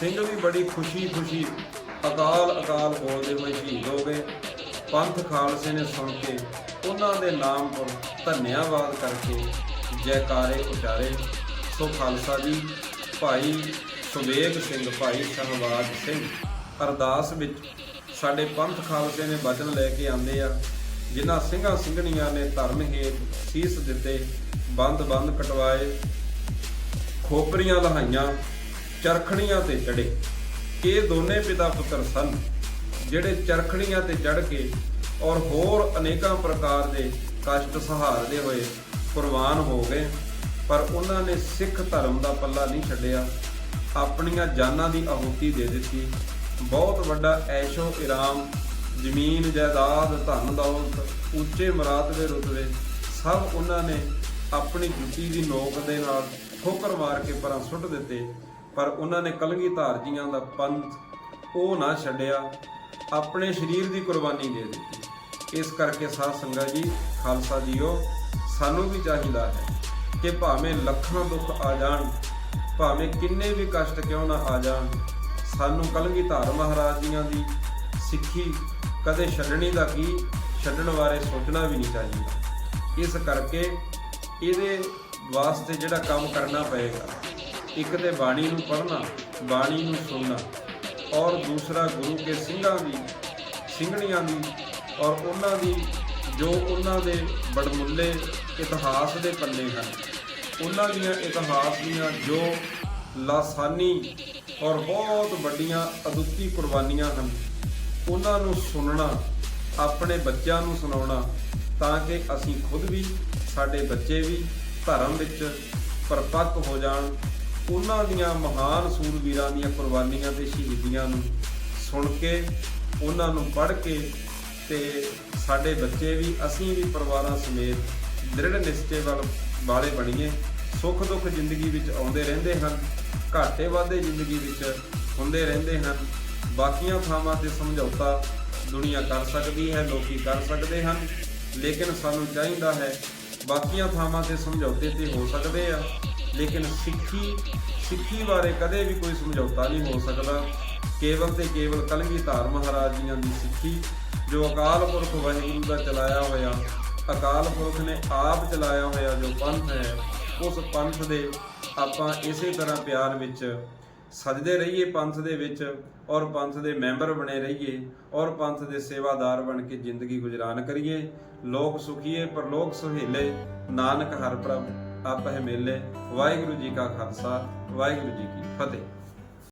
ਸਿੰਘ ਵੀ ਬੜੀ ਖੁਸ਼ੀ-ਖੁਸ਼ੀ ਅਕਾਲ ਅਕਾਲ ਬੋਲਦੇ ਹੋਏ ਸ਼ਹੀਦ ਹੋ ਗਏ। ਪੰਥ ਖਾਲਸੇ ਨੇ ਸੁਣ ਕੇ ਉਹਨਾਂ ਦੇ ਨਾਮ ਪਰ ਧੰਨਵਾਦ ਕਰਕੇ ਜੈਕਾਰੇ ਉਚਾਰੇ। ਸੋ ਖਾਲਸਾ ਜੀ, ਭਾਈ ਸੁਬੇਗ ਸਿੰਘ, ਭਾਈ ਸ਼ਹਬਾਜ਼ ਸਿੰਘ ਅਰਦਾਸ ਵਿੱਚ ਸਾਡੇ ਪੰਥ ਖਾਲਸੇ ਨੇ ਬਚਨ ਲੈ ਕੇ ਆਂਦੇ ਆ, ਜਿਨ੍ਹਾਂ ਸਿੰਘਾਂ ਸਿੰਘਣੀਆਂ ਨੇ ਧਰਮ ਹੇਤ ਸੀਸ ਦਿੱਤੇ ਬੰਦ-ਬੰਦ ਕਟਵਾਏ, ਖੋਪਰੀਆਂ ਲਹਾਈਆਂ, ਚਰਖਣੀਆਂ ਤੇ ਚੜੇ ਇਹ ਦੋਨੇ ਪਿਤਾ ਪੁੱਤਰ ਸਨ, ਜਿਹੜੇ ਚਰਖਣੀਆਂ ਤੇ ਚੜ ਕੇ ਔਰ ਹੋਰ ਅਨੇਕਾਂ ਪ੍ਰਕਾਰ ਦੇ ਕਸ਼ਟ ਸਹਾਰਦੇ ਹੋਏ ਕੁਰਬਾਨ ਹੋ ਗਏ, ਪਰ ਉਹਨਾਂ ਨੇ ਸਿੱਖ ਧਰਮ ਦਾ ਪੱਲਾ ਨਹੀਂ ਛੱਡਿਆ। ਆਪਣੀਆਂ ਜਾਨਾਂ ਦੀ ਆਹੂਤੀ ਦੇ ਦਿੱਤੀ। ਬਹੁਤ ਵੱਡਾ ਐਸ਼ੋ ਇਰਾਮ, ਜ਼ਮੀਨ, ਜਾਇਦਾਦ, ਧਨ ਦੌਲਤ, ਉੱਚੇ ਮਰਾਤਬੇ ਰੁਤਬੇ ਸਭ ਉਹਨਾਂ ਨੇ ਆਪਣੀ ਜੁੱਤੀ ਦੀ ਨੋਕ ਦੇ ਨਾਲ ਠੋਕਰ ਮਾਰ ਕੇ ਪਰਾਂ ਸੁੱਟ ਦਿੱਤੇ। ਪਰ ਉਹਨਾਂ ਨੇ ਕਲਗੀ ਧਾਰ ਜੀਆਂ ਦਾ ਪੰਥ ਉਹ ਨਾ ਛੱਡਿਆ। ਆਪਣੇ ਸਰੀਰ ਦੀ ਕੁਰਬਾਨੀ ਦੇ ਦਿੱਤੀ। ਇਸ ਕਰਕੇ ਸਾਧ ਸੰਗਤ ਜੀ, ਖਾਲਸਾ ਜੀਓ, ਸਾਨੂੰ ਵੀ ਚਾਹੀਦਾ ਹੈ ਕਿ ਭਾਵੇਂ ਲੱਖਾਂ ਦੁੱਖ ਆ ਜਾਣ, ਭਾਵੇਂ ਕਿੰਨੇ ਵੀ ਕਸ਼ਟ ਕਿਉਂ ਨਾ ਆ ਜਾਣ, ਸਾਨੂੰ ਕਲਗੀ ਧਾਰ ਮਹਾਰਾਜ ਜੀਆਂ ਦੀ ਸਿੱਖੀ ਕਦੇ ਛੱਡਣੀ ਦਾ ਕੀ, ਛੱਡਣ ਬਾਰੇ ਸੋਚਣਾ ਵੀ ਨਹੀਂ ਚਾਹੀਦਾ। ਇਸ ਕਰਕੇ ਇਹਦੇ ਵਾਸਤੇ ਜਿਹੜਾ ਕੰਮ ਕਰਨਾ ਪਏਗਾ, ਇੱਕ ਤੇ ਬਾਣੀ ਨੂੰ ਪੜ੍ਹਨਾ, ਬਾਣੀ ਨੂੰ ਸੁਣਨਾ ਔਰ ਦੂਸਰਾ ਗੁਰੂ ਕੇ ਸਿੰਘਾਂ ਦੀ, ਸਿੰਘਣੀਆਂ ਦੀ ਔਰ ਉਹਨਾਂ ਦੀ ਜੋ ਉਹਨਾਂ ਦੇ ਬੜਮੁੱਲੇ ਇਤਿਹਾਸ ਦੇ ਪੰਨੇ ਹਨ, ਉਹਨਾਂ ਦੀਆਂ ਇਤਿਹਾਸ ਦੀਆਂ ਜੋ ਲਾਸਾਨੀ ਔਰ ਬਹੁਤ ਵੱਡੀਆਂ ਅਦੁੱਤੀ ਕੁਰਬਾਨੀਆਂ ਹਨ, ਉਹਨਾਂ ਨੂੰ ਸੁਣਨਾ, ਆਪਣੇ ਬੱਚਿਆਂ ਨੂੰ ਸੁਣਾਉਣਾ ਤਾਂ ਕਿ ਅਸੀਂ ਖੁਦ ਵੀ, ਸਾਡੇ ਬੱਚੇ ਵੀ ਧਰਮ ਵਿੱਚ ਪਰਪੱਕ ਹੋ ਜਾਣ, ਉਹਨਾਂ ਦੀਆਂ ਮਹਾਨ ਸੂਰਬੀਰਾਂ ਦੀਆਂ ਕੁਰਬਾਨੀਆਂ ਤੇ ਸ਼ਹੀਦੀਆਂ ਨੂੰ ਸੁਣ ਕੇ, ਉਹਨਾਂ ਨੂੰ ਪੜ੍ਹ ਕੇ ਤੇ ਸਾਡੇ ਬੱਚੇ ਵੀ, ਅਸੀਂ ਵੀ ਪਰਿਵਾਰਾਂ ਸਮੇਤ ਦ੍ਰਿੜ ਨਿਸ਼ਚੇ ਵੱਲ ਵਾਲੇ ਬਣੀਏ। ਸੁੱਖ ਦੁੱਖ ਜ਼ਿੰਦਗੀ ਵਿੱਚ ਆਉਂਦੇ ਰਹਿੰਦੇ ਹਨ, ਘਾਟੇ ਵਾਧੇ ਜ਼ਿੰਦਗੀ ਵਿੱਚ ਹੁੰਦੇ ਰਹਿੰਦੇ ਹਨ। ਬਾਕੀਆਂ ਥਾਵਾਂ ਤੇ ਸਮਝੌਤਾ ਦੁਨੀਆ ਕਰ ਸਕਦੀ ਹੈ, ਲੋਕੀ ਕਰ ਸਕਦੇ ਹਨ, ਲੇਕਿਨ ਸਾਨੂੰ ਚਾਹੀਦਾ ਹੈ ਬਾਕੀਆਂ ਥਾਵਾਂ ਤੇ ਸਮਝੌਤੇ ਤੇ ਹੋ ਸਕਦੇ ਆ। ਲੇਕਿਨ ਸਿੱਖੀ ਸਿੱਖੀ ਬਾਰੇ ਕਦੇ ਵੀ ਕੋਈ ਸਮਝੌਤਾ ਨਹੀਂ ਹੋ ਸਕਦਾ। ਕੇਵਲ ਤੇ ਕੇਵਲ ਕਲਗੀਧਰ ਮਹਾਰਾਜ ਜੀਆਂ ਦੀ ਸਿੱਖੀ, ਜੋ ਅਕਾਲ ਪੁਰਖ ਵਾਹਿਗੁਰੂ ਦਾ ਚਲਾਇਆ ਹੋਇਆ, ਅਕਾਲ ਪੁਰਖ ਨੇ ਆਪ ਚਲਾਇਆ ਹੋਇਆ ਜੋ ਪੰਥ ਹੈ, ਉਸ ਪੰਥ ਦੇ ਆਪਾਂ ਇਸੇ ਤਰ੍ਹਾਂ ਪਿਆਰ ਵਿੱਚ ਸਜਦੇ ਰਹੀਏ ਪੰਥ ਦੇ ਵਿੱਚ ਔਰ ਪੰਥ ਦੇ ਮੈਂਬਰ ਬਣੇ ਰਹੀਏ ਔਰ ਪੰਥ ਦੇ ਸੇਵਾਦਾਰ ਬਣ ਕੇ ਜ਼ਿੰਦਗੀ ਗੁਜ਼ਰਾਨ ਕਰੀਏ। ਲੋਕ ਸੁਖੀਏ, ਪਰਲੋਕ ਸੁਹੇਲੇ, ਨਾਨਕ ਹਰ ਪ੍ਰਭ, ਆਪਹਿ ਮੇਲੇ। ਵਾਹਿਗੁਰੂ ਜੀ ਕਾ ਖਾਲਸਾ, ਵਾਹਿਗੁਰੂ ਜੀ ਕੀ ਫਤਿਹ।